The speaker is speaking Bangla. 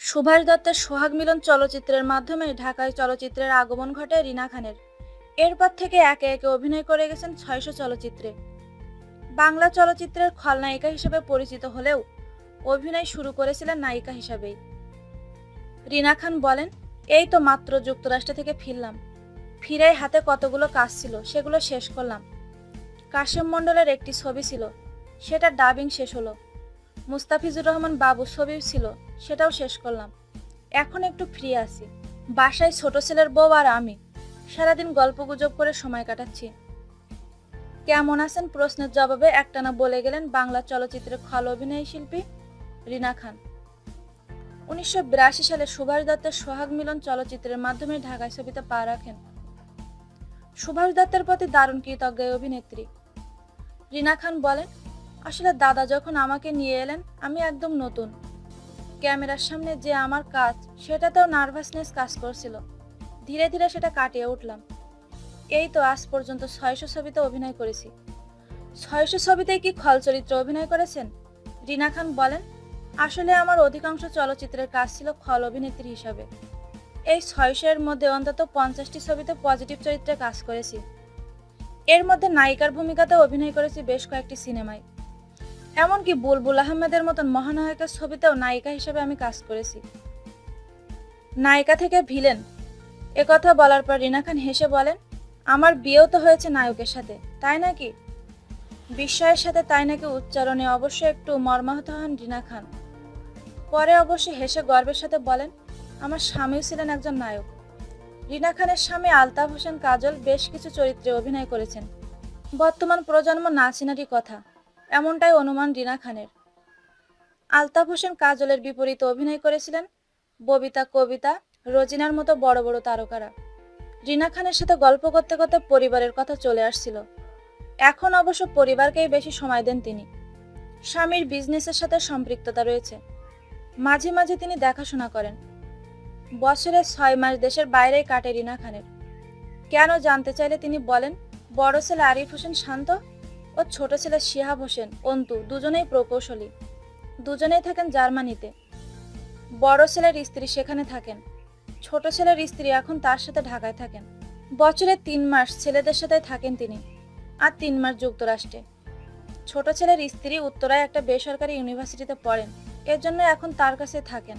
সুভাষ দত্তের সোহাগ মিলন চলচ্চিত্রের মাধ্যমে ঢাকায় চলচ্চিত্রের আগমন ঘটে রিনা খানের। এরপর থেকে একে একে অভিনয় করে গেছেন ছয়শো চলচ্চিত্রে। বাংলা চলচ্চিত্রের খলনায়িকা হিসেবে পরিচিত হলেও অভিনয় শুরু করেছিলেন নায়িকা হিসাবেই। রিনা খান বলেন, এই তো মাত্র যুক্তরাষ্ট্র থেকে ফিরলাম। ফিরে হাতে কতগুলো কাজ ছিল, সেগুলো শেষ করলাম। কাশিম মণ্ডলের একটি ছবি ছিল। সেটা ডাবিং শেষ হলো। মুস্তাফিজুর রহমান বাবু ছবি ছিল, সেটাও শেষ করলাম। এখন একটু ফ্রি আছি। বাসায় ছোট ছেলের বউ আর আমি। সারাদিন গল্প গুজব করে সময় কাটাচ্ছি। কেমন আছেন? প্রশ্নের জবাবে একটানা বলে গেলেন বাংলা চলচ্চিত্রের খল অভিনয় শিল্পী রিনা খান। উনিশশো বিরাশি সালে সুভাষ দত্তের সোহাগ মিলন চলচ্চিত্রের মাধ্যমে ঢাকায় ছবিতে পা রাখেন। সুভাষ দত্তের প্রতি দারুণ কৃতজ্ঞ অভিনেত্রী। রিনা খান বলেন, আসলে দাদা যখন আমাকে নিয়ে এলেন, আমি একদম নতুন। ক্যামেরার সামনে যে আমার কাজ, সেটাতেও নার্ভাসনেস কাজ করছিল। ধীরে ধীরে সেটা কাটিয়ে উঠলাম। এই তো আজ পর্যন্ত ছয়শো ছবিতে অভিনয় করেছি। ছয়শো ছবিতেই কি খল চরিত্রে অভিনয় করেছেন? রিনা খান বলেন, আসলে আমার অধিকাংশ চলচ্চিত্রের কাজ ছিল খল অভিনেত্রী হিসাবে। এই ছয়শো এর মধ্যে অন্তত পঞ্চাশটি ছবিতে পজিটিভ চরিত্রে কাজ করেছি। এর মধ্যে নায়িকার ভূমিকাতে অভিনয় করেছি বেশ কয়েকটি সিনেমায়। এমনকি বুলবুল আহমেদের মতন মহানায়কের ছবিতেও নায়িকা হিসেবে আমি কাজ করেছি। নায়িকা থেকে ভিলেন। একথা বলার পর রিনা খান হেসে বলেন, আমার বিয়েও তো হয়েছে নায়কের সাথে, তাই নাকি? বিস্ময়ের সাথে তাই নাকি উচ্চারণে অবশ্য একটু মর্মাহত হন রিনা খান। পরে অবশ্য হেসে গর্বের সাথে বলেন, আমার স্বামীও ছিলেন একজন নায়ক। রিনা খানের স্বামী আলতাফ হোসেন কাজল বেশ কিছু চরিত্রে অভিনয় করেছেন। বর্তমান প্রজন্ম না চেনারই কথা, এমনটাই অনুমান রিনা খানের। আলতাফ হোসেন কাজলের বিপরীতে অভিনয় করেছিলেন ববিতা কবিতা, রোজিনার মতো বড় বড় তারকারা। রিনা খানের সাথে গল্প করতে করতে পরিবারের কথা চলে আসছিল। এখন অবশ্য পরিবারকেই বেশি সময় দেন তিনি। স্বামীর বিজনেসের সাথে সম্পৃক্ততা রয়েছে। মাঝে মাঝে তিনি দেখাশোনা করেন। বছরে ছয় মাস দেশের বাইরেই কাটে রিনা খানের। কেন জানতে চাইলে তিনি বলেন, বড় ছেলে আরিফ হোসেন শান্ত ও ছোট ছেলে শিহাব হোসেন, অন্তু দুজনেই প্রকৌশলী। দুজনেই থাকেন জার্মানিতে। বড় ছেলের স্ত্রী সেখানে থাকেন। ছোট ছেলের স্ত্রী এখন তার সাথে ঢাকায় থাকেন। বছরে তিন মাস ছেলেদের সাথে থাকেন তিনি আর তিন মাস যুক্তরাষ্ট্রে। ছোট ছেলের স্ত্রী উত্তরায় একটা বেসরকারি ইউনিভার্সিটিতে পড়েন, এর জন্য এখন তার কাছে থাকেন।